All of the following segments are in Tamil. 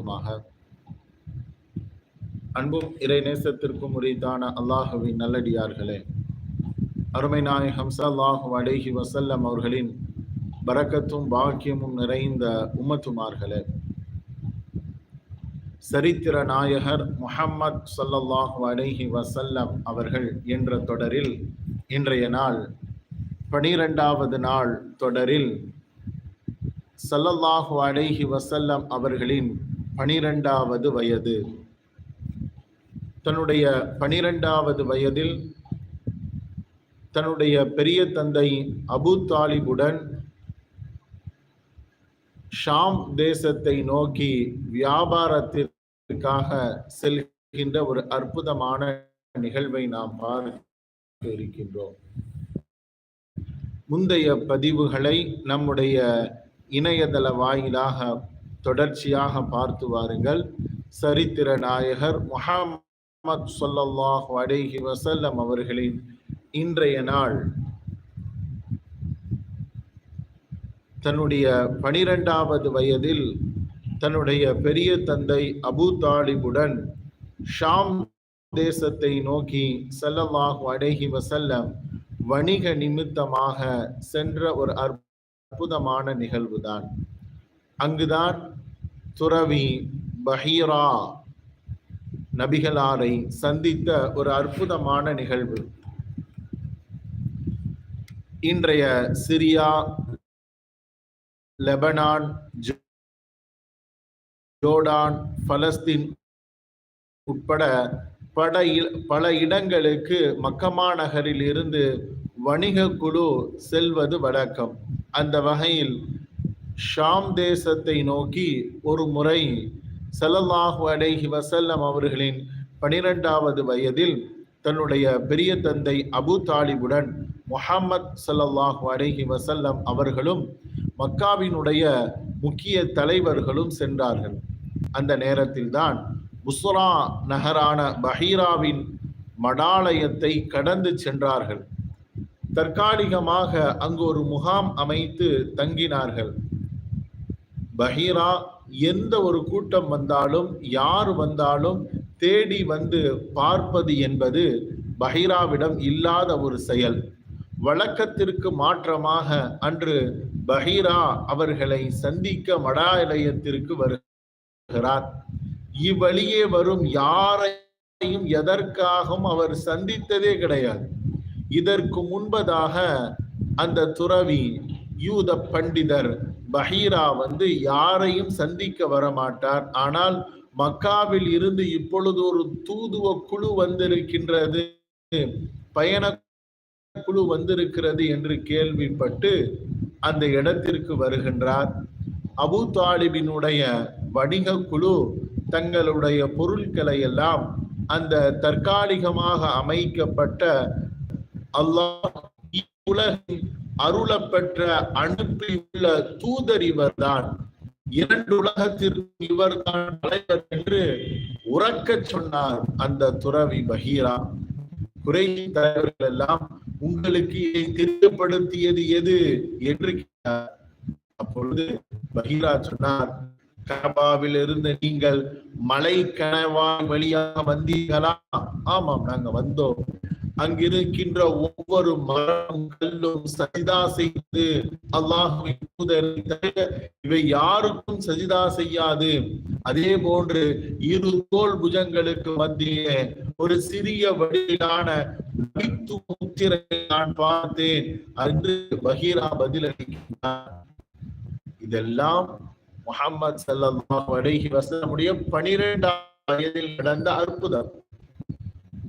உண்டாகட்டுமாக அன்பும் இறை நேசத்திற்கும் உரித்தான அல்லாஹுவின் நல்லடியார்களே அருமை நாயகம் ஸல்லல்லாஹு அடேஹி வசல்லம் அவர்களின் பறக்கத்தும் பாக்கியமும் நிறைந்த உம்மத்துமார்களே சரித்திர நாயகர் முஹம்மத் சல்லல்லாஹு அலைஹி வசல்லம் அவர்கள் என்ற தொடரில் இன்றைய நாள் பனிரெண்டாவது நாள் தொடரில் சல்லல்லாஹு அலைஹி வசல்லம் அவர்களின் பனிரெண்டாவது வயது. தன்னுடைய பனிரெண்டாவது வயதில் தன்னுடைய பெரிய தந்தை அபு தாலிபுடன் ஷாம் தேசத்தை நோக்கி வியாபாரத்திற்காக செல்கின்ற ஒரு அற்புதமான நிகழ்வை நாம் பார்க்க இருக்கின்றோம் முந்தைய பதிவுகளை நம்முடைய இணையதள வாயிலாக தொடர்ச்சியாக பார்த்து வாருங்கள். சரித்திர நாயகர் முஹம்மத் சொல்லல்லாஹ் அலைஹி வசல்லம் அவர்களின் இன்றைய நாள். தன்னுடைய பனிரெண்டாவது வயதில் தன்னுடைய பெரிய தந்தை அபு தாலிபுடன் ஷாம் தேசத்தை நோக்கி செல்லல்லாஹ் அடைகி வசல்லம் வணிக நிமித்தமாக சென்ற ஒரு அற்புதமான நிகழ்வுதான். அங்குதான் துறவி பஹீரா நபிகளாரை சந்தித்த ஒரு அற்புதமான நிகழ்வு. இன்றைய சிரியா லெபனான் ஜோர்டான் பலஸ்தீன் உட்பட பட பல இடங்களுக்கு மக்கமா நகரில் இருந்து வணிக குழு செல்வது வழக்கம். அந்த வகையில் ஷாம் தேசத்தை நோக்கி ஒரு முறை சல்லல்லாஹு அலைஹி வசல்லம் அவர்களின் பனிரெண்டாவது வயதில் தன்னுடைய பெரிய தந்தை அபு தாலிபுடன் முஹம்மத் சல்லல்லாஹு அலைஹி வசல்லம் அவர்களும் மக்காவினுடைய முக்கிய தலைவர்களும் சென்றார்கள். அந்த நேரத்தில்தான் புஸ்ரா நகரான பஹீராவின் மடாலயத்தை கடந்து சென்றார்கள். தற்காலிகமாக அங்கு ஒரு முகாம் அமைத்து தங்கினார்கள். பஹீரா எந்த ஒரு கூட்டம் வந்தாலும் யார் வந்தாலும் தேடி வந்து பார்ப்பது என்பது பஹீராவிடம் இல்லாத ஒரு செயல். வழக்கத்திற்கு மாற்றமாக அன்று பஹீரா அவர்களை சந்திக்க மடாலயத்திற்கு வருகிறார். இவ்வழியே வரும் யாரையும் எதற்காகவும் அவர் சந்தித்ததே கிடையாது. இதற்கு முன்பதாக அந்த துறவி யூத பண்டிதர் பஹீரா வந்து யாரையும் சந்திக்க வரமாட்டார். ஆனால் மக்காவில் இருந்து இப்பொழுது ஒரு தூதுவ குழு வந்திருக்கின்றது. பயண குழு வந்திருக்கிறது என்று கேள்விப்பட்டு அந்த இடத்திற்கு வருகின்றார். அபு தாலிபினுடைய வணிக குழு தங்களுடைய பொருட்களை எல்லாம் அந்த தற்காலிகமாக அமைக்கப்பட்ட அல்லாஹ் உலகின் அருளப்பெற்ற அனுப்பியுள்ள தூதர் இவர்தான். இரண்டு உலகத்திற்கு இவர்தான் தலைவர் என்று உறக்கச் சொன்னார் அந்த துறவி பகீரா. குறை தலைவர்கள் எல்லாம் உங்களுக்கு இதை தெரியப்படுத்தியது எது என்று கேட்டார். அப்பொழுது பகீரா சொன்னார் கபாவில் இருந்து நீங்கள் மலை கனவாய் வழியாக வந்தீர்களா? ஆமாம் நாங்க வந்தோம். அங்கிருக்கின்ற ஒவ்வொரு மரம் கல்லும் சஜிதா செய்து அல்லாஹுவை இவை யாருக்கும் சஜிதா செய்யாது. அதே போன்று இரு தோல் புஜங்களுக்கு மத்தியே ஒரு சிறிய வடிவிலான முத்திரை நான் பார்த்தேன் அன்று பகீரா பதிலளிக்கிறார். இதெல்லாம் முகமது சல்லாஹ் அடைகி வசனமுடைய பனிரெண்டாம் வயதில் நடந்த அற்புதம்.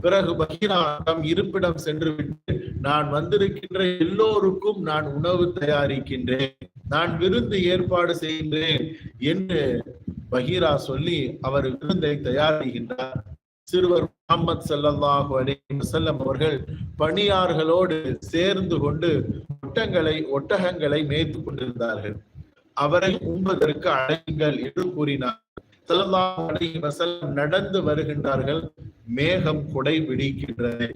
பிறகு பகிராகம் இருப்பிடம் சென்று விட்டு நான் வந்திருக்கின்ற எல்லோருக்கும் நான் உணவு தயாரிக்கின்றேன் நான் விருந்து ஏற்பாடு செய்கின்றேன் என்று பகீரா சொல்லி அவர் விருந்தை தயாரிக்கின்றார். சிறுவர் முகமது சல்லாஹு அலைஹி அவர்கள் பணியார்களோடு சேர்ந்து கொண்டு ஒட்டங்களை ஒட்டகங்களை மேய்த்து கொண்டிருந்தார்கள். அவரை உண்பதற்கு அழைங்கள் என்று கூறினார். நடந்து வருகின்றார்கள் மேகம் குடை பிடிக்கின்றது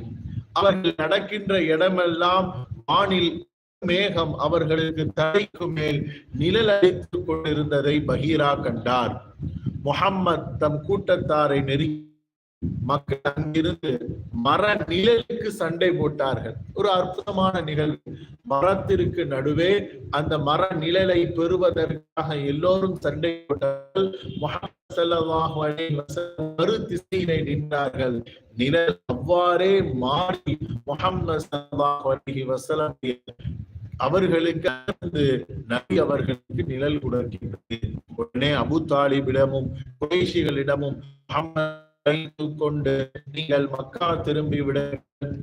அவர்கள் நடக்கின்ற இடமெல்லாம் வானில் மேகம் அவர்களுக்கு தடைக்கு மேல் நிழல் அடித்துக் கொண்டிருந்ததை பகீரா கண்டார். முகம்மத் தம் கூட்டத்தாரை நெருங்கி மக்கள் அங்கிருந்து மர நிழலுக்கு சண்டை போட்டார்கள். ஒரு அற்புதமான நிகழ்வு. மரத்திற்கு நடுவே அந்த மர நிழலை பெறுவதற்காக எல்லோரும் சண்டை போட்டார்கள். முஹம்மது ஸல்லல்லாஹு மறு திசையினை நின்றார்கள். நிழல் அவ்வாறே மாறி முகமது ஸல்லல்லாஹு அலைஹி வஸல்லம் அவர்களுக்கு அடுத்து நபி அவர்களுக்கு நிழல் கொடுக்கின்றது. உடனே அபு தாலிபிடமும் குறைஷிகளிடமும் முகமது கொண்டு நீங்கள் மக்கா திரும்பிவிட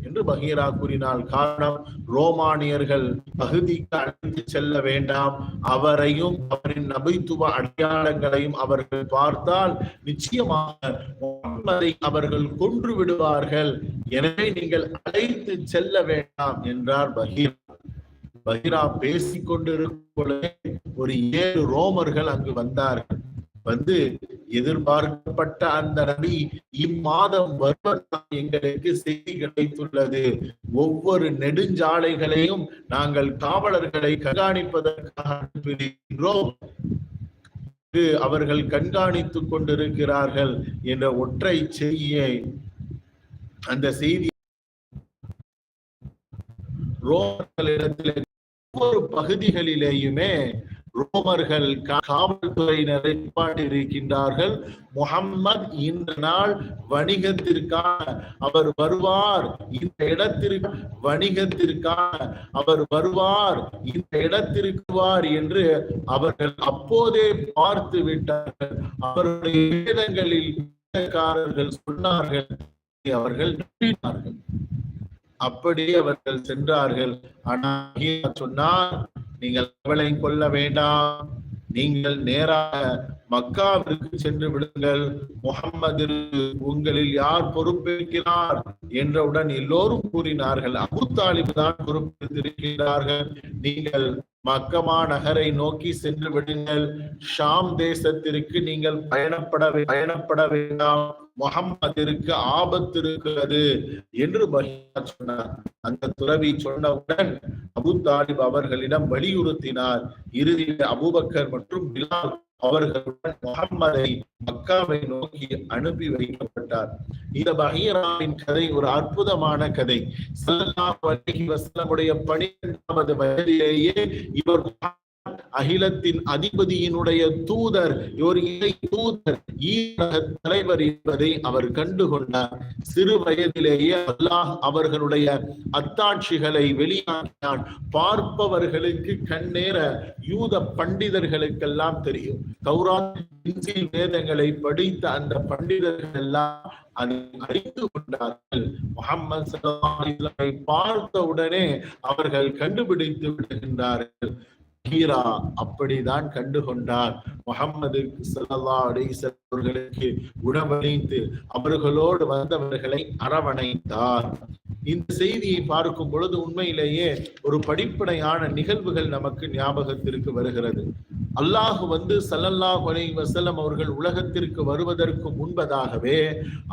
என்று பகீரா கூறினால் காரணம் ரோமானியர்கள் பகுதிக்கு அழைத்து செல்ல வேண்டாம். அவரையும் அவரின் நபித்துவ அடையாளங்களையும் அவர்கள் பார்த்தால் நிச்சயமாக அவர்கள் கொன்று விடுவார்கள். எனவே நீங்கள் அழைத்து செல்ல வேண்டாம் என்றார் பகீரா. பகீரா பேசிக் கொண்டிருக்கும் ஒரு ஏழு ரோமர்கள் அங்கு வந்தார்கள். வந்து எதிர்பார்க்கப்பட்ட அந்த நபி இம்மாதம் வருவதாக எங்களுக்கு செய்தி கிடைத்துள்ளது. ஒவ்வொரு நெடுஞ்சாலைகளையும் நாங்கள் காவலர்களை கண்காணிப்பதற்காக அனுப்பியிருக்கின்றோம் அவர்கள் கண்காணித்துக் கொண்டிருக்கிறார்கள் என்ற ஒற்றை செய்தியை அந்த செய்தி ரோமர்களிடத்தில் ஒவ்வொரு பகுதிகளிலேயுமே ரோமர்கள் காவல்துறையினரை இருக்கின்றார்கள் முகம்மது இந்த நாள் வணிகத்திற்கான அவர் வருவார். இந்த இடத்திற்கு வணிகத்திற்கான அவர் வருவார். இந்த இடத்திற்குவார் என்று அவர்கள் அப்போதே பார்த்து விட்டார்கள் அவருடைய வேதங்களில் சொன்னார்கள். அவர்கள் நம்பினார்கள். அப்படியே அவர்கள் சென்றார்கள். ஆனால் சொன்னார் நீங்கள் அவளை கொல்ல வேண்டாம். நீங்கள் நேராக மக்காவிற்கு சென்று விடுங்கள். முகம்மது உங்களில் யார் பொறுப்பேற்கிறார்? என்றவுடன் எல்லோரும் கூறினார்கள். அபு தாலிப் தான் பொறுப்பேற்றிருக்கிறார்கள். நீங்கள் மக்கமா நகரை நோக்கி சென்று விடுங்கள். ஷாம் தேசத்திற்கு நீங்கள் பயணப்பட வே- பயணப்பட வேண்டாம். முகம்மதிற்கு ஆபத்து இருக்கிறது என்று பஹீரா சொன்னார். அந்த துறவி சொன்னவுடன் அபு தாலிப் அவர்களிடம் வலியுறுத்தினார். இறுதியில் அபூபக்கர் மற்றும் பிலால் அவர்களுடன் முகம்மதை மக்காவை நோக்கி அனுப்பி வைக்கப்பட்டார். இந்த பகீராவின் கதை ஒரு அற்புதமான கதை. ஸல்லல்லாஹு அலைஹி வஸல்லமுடைய பனிரெண்டாவது வயதிலேயே இவர் அகிலத்தின் அதிபதியினுடைய தூதர் ஒரு இறை தூதர் ஈரக தலைவர் என்பதை அவர் கண்டுகொண்டார். சிறு வயதிலேயே அல்லாஹ் அவர்களுடைய அத்தாட்சிகளை வெளியாகினான் பார்ப்பவர்களுக்கு கண்ணேற யூத பண்டிதர்களுக்கெல்லாம் தெரியும். தௌராத் வேதங்களை படித்த அந்த பண்டிதர்கள் எல்லாம் அதை அறிந்து கொண்டார்கள். முகமது பார்த்தவுடனே பார்த்த உடனே அவர்கள் கண்டுபிடித்து விடுகின்றார்கள். ஹீரா அப்படிதான் கண்டுகொண்டார். முகம்மது சல்லா அவர்களுக்கு உணவளித்து அவர்களோடு வந்தவர்களை அரவணைத்தார். இந்த செய்தியை பார்க்கும் பொழுது உண்மையிலேயே ஒரு படிப்படையான நிகழ்வுகள் நமக்கு ஞாபகத்திற்கு வருகிறது. அல்லாஹ் வந்து ஸல்லல்லாஹு அலைஹி வசலம் அவர்கள் உலகத்திற்கு வருவதற்கு முன்பதாகவே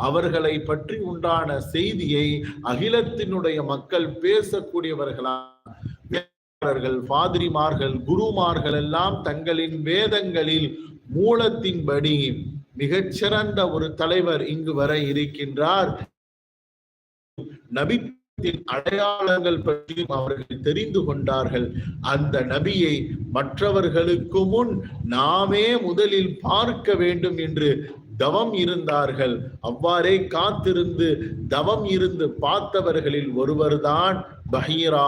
அவர்களை பற்றி உண்டான செய்தியை அகிலத்தினுடைய மக்கள் பேசக்கூடியவர்களாக டாக்டர்கள் பாதிரிமார்கள் குருமார்கள் எல்லாம் தங்களின் வேதங்களில் மூலத்தின்படி மிகச்சிறந்த ஒரு தலைவர் இங்கு வர இருக்கின்றார். நபித்தின் அடையாளங்கள் பற்றியும் அவர்கள் தெரிந்து கொண்டார்கள். அந்த நபியை மற்றவர்களுக்கு முன் நாமே முதலில் பார்க்க வேண்டும் என்று தவம் இருந்தார்கள். அவ்வாறே காத்திருந்து தவம் இருந்து பார்த்தவர்களில் ஒருவர்தான் பஹீரா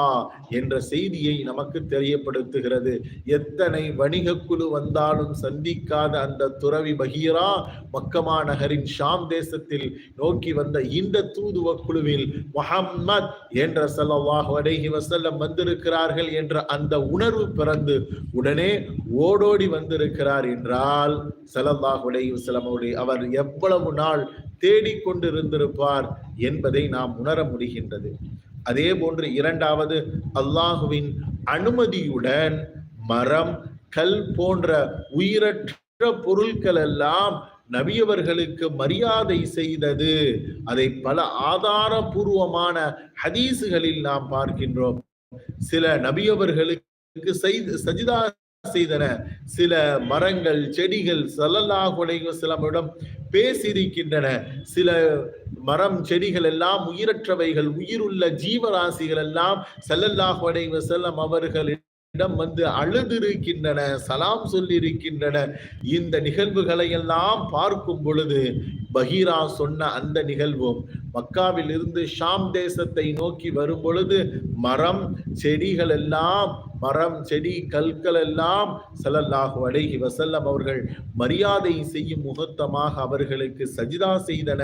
என்ற செய்தியை நமக்கு தெரியப்படுத்துகிறது. எத்தனை வணிக குழு வந்தாலும் சந்திக்காத அந்த துறவி பஹீரா மக்கமா நகரின் ஷாம் தேசத்தில் நோக்கி வந்த இந்த தூதுவ குழுவில் முஹம்மத் என்ற ஸல்லல்லாஹு அடைகி வசல்லம் வந்திருக்கிறார்கள் என்ற அந்த உணர்வு பிறந்து உடனே ஓடோடி வந்திருக்கிறார் என்றால் ஸல்லல்லாஹு உடைய வஸல்லம் அவருடைய அவர் எவ்வளவு நாள் தேடிக்கொண்டிருந்திருப்பார் என்பதை நாம் உணர முடிகின்றது. அதே போன்று இரண்டாவது அல்லாஹுவின் அனுமதியுடன் மரம் கல் போன்ற உயிரற்ற பொருட்கள் எல்லாம் நபியவர்களுக்கு மரியாதை செய்தது. அதை பல ஆதாரபூர்வமான ஹதீசுகளில் நாம் பார்க்கின்றோம். சில நபியவர்களுக்கு செய்து சஜிதா செய்தன. சில மரங்கள் செடிகள் ஸல்லல்லாஹு அலைஹி வஸல்லமிடம் பேசியிருக்கின்றன. சில மரம் செடிகள் எல்லாம் உயிரற்றவைகள். உயிருள்ள ஜீவராசிகள் எல்லாம் ஸல்லல்லாஹு செல்லம் வஸல்லம் அவர்களிடம் வந்து அழுதிருக்கின்றன சலாம் சொல்லியிருக்கின்றன. இந்த நிகழ்வுகளை எல்லாம் பார்க்கும் பொழுது பஹீரா சொன்ன அந்த நிகழ்வும் மக்காவில் இருந்து ஷாம் தேசத்தை நோக்கி வரும் பொழுது மரம் செடிகள் எல்லாம் மரம் செடி கற்கள் எல்லாம் ஸல்லல்லாஹு அழகி வசல்லம் அவர்கள் மரியாதை செய்யும் முகூர்த்தமாக அவர்களுக்கு சஜிதா செய்தன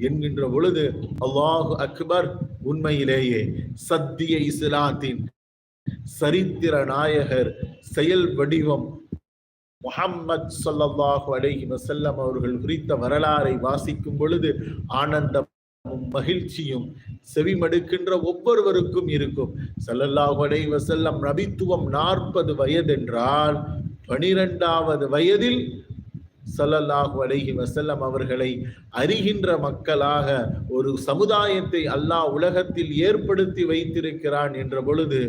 என்கின்ற பொழுது அல்லாஹு அக்பர் உண்மையிலேயே சத்திய இஸ்லாத்தின் சரித்திர நாயகர் செயல் வடிவம் முஹம்மத் ஸல்லல்லாஹு அலைஹி வசல்லம் அவர்கள் குறித்த வரலாறை வாசிக்கும் பொழுது ஆனந்தம் மகிழ்ச்சியும் செவிமடுக்கின்ற ஒவ்வொருவருக்கும் இருக்கும். ஸல்லல்லாஹு வசல்லம் வஸல்லம் நபித்துவம் நாற்பது வயதென்றால் பனிரெண்டாவது வயதில் ஸல்லல்லாஹு அலைஹி வசல்லம் அவர்களை அறிகின்ற மக்களாக ஒரு சமுதாயத்தை அல்லாஹ் உலகத்தில் ஏற்படுத்தி வைத்திருக்கிறான் என்ற பொழுது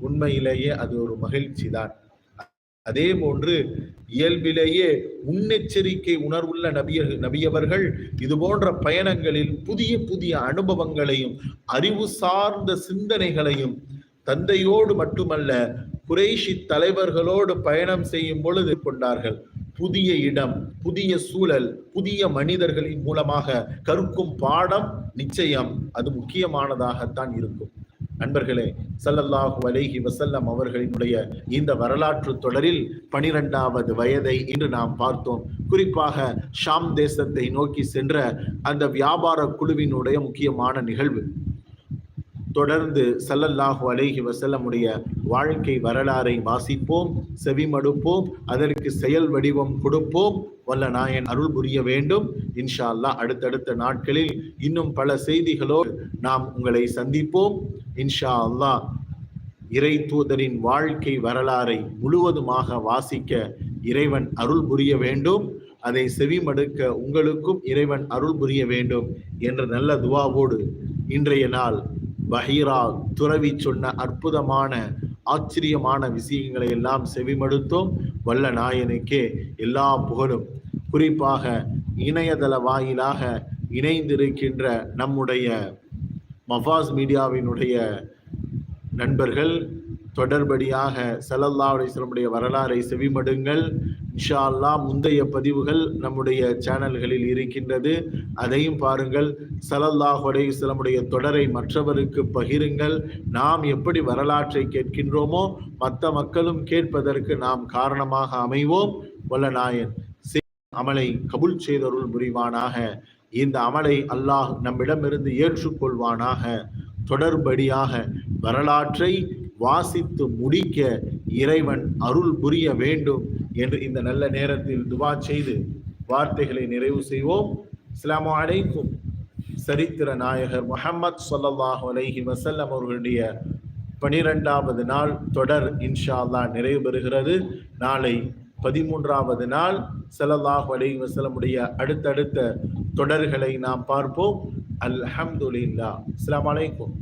உண்மையிலேயே அது ஒரு மகிழ்ச்சி தான் அதே போன்று இயல்பிலேயே முன்னெச்சரிக்கை உணர்வுள்ள நபிய நபியவர்கள் இது போன்ற பயணங்களில் புதிய புதிய அனுபவங்களையும் அறிவு சார்ந்த சிந்தனைகளையும் தந்தையோடு மட்டுமல்ல குறைஷி தலைவர்களோடு பயணம் செய்யும் பொழுது கொண்டார்கள். புதிய இடம் புதிய சூழல் புதிய மனிதர்களின் மூலமாக கற்கும் பாடம் நிச்சயம். அது முக்கியமானதாகத்தான் இருக்கும். நண்பர்களே சல்லல்லாஹு அலைஹி வசல்லம் அவர்களினுடைய இந்த வரலாற்று தொடரில் பனிரெண்டாவது வயதை இன்று நாம் பார்த்தோம். குறிப்பாக ஷாம் தேசத்தை நோக்கி சென்ற அந்த வியாபார குழுவினுடைய முக்கியமான நிகழ்வு. தொடர்ந்து சல்லல்லாஹு அலேஹி வசல்லமுடைய வாழ்க்கை வரலாறை வாசிப்போம் செவிமடுப்போம் அதற்கு செயல் வடிவம் கொடுப்போம். வல்ல நாயன் அருள் புரிய வேண்டும். இன்ஷா அல்லாஹ் அடுத்தடுத்த நாட்களில் இன்னும் பல செய்திகளோடு நாம் உங்களை சந்திப்போம். இன்ஷா அல்லாஹ் இறை தூதரின் வாழ்க்கை வரலாறை முழுவதுமாக வாசிக்க இறைவன் அருள் புரிய வேண்டும். அதை செவிமடுக்க உங்களுக்கும் இறைவன் அருள் புரிய வேண்டும் என்ற நல்ல துவாவோடு இன்றைய நாள் பஹீரா துறவி சொன்ன அற்புதமான ஆச்சரியமான விஷயங்களை எல்லாம் செவிமடுத்தோம் வல்ல நாயனுக்கே எல்லா புகழும். குறிப்பாக இணையதள வாயிலாக இணைந்திருக்கின்ற நம்முடைய மஃபாஸ் மீடியாவினுடைய நண்பர்கள் தொடர்படியாக செல்லல்லா அலிஸ்லமுடைய வரலாறை செவிமடுங்கள். இன்ஷா அல்லாஹ் முந்தைய பதிவுகள் நம்முடைய சேனல்களில் இருக்கின்றது. அதையும் பாருங்கள். ஸல்லல்லாஹு அலைஹி தொடரை மற்றவருக்கு பகிருங்கள். நாம் எப்படி வரலாற்றை கேட்கின்றோமோ மற்ற மக்களும் கேட்பதற்கு நாம் காரணமாக அமைவோம். வல்ல நாயன் அமலை கபுல் செய்தருள் புரிவானாக. இந்த அமலை அல்லாஹ் நம்மிடமிருந்து ஏற்றுக்கொள்வானாக. தொடர்படியாக வரலாற்றை வாசித்து முடிக்க இறைவன் அருள் புரிய வேண்டும் என்று இந்த நல்ல நேரத்தில் துவா செய்து வார்த்தைகளை நிறைவு செய்வோம். அஸ்ஸலாமு அலைக்கும். சரித்திர நாயகர் முகமது சொல்லல்லாஹு அலைஹி வசல்லம் அவர்களுடைய பனிரெண்டாவது நாள் தொடர் இன்ஷா அல்லா நிறைவு பெறுகிறது. நாளை பதிமூன்றாவது நாள் ஸல்லல்லாஹு அலைஹி வஸல்லமுடைய அடுத்தடுத்த தொடர்களை நாம் பார்ப்போம். அல்ஹம்துலில்லாஹ். இஸ்லாம் அலைக்கும்.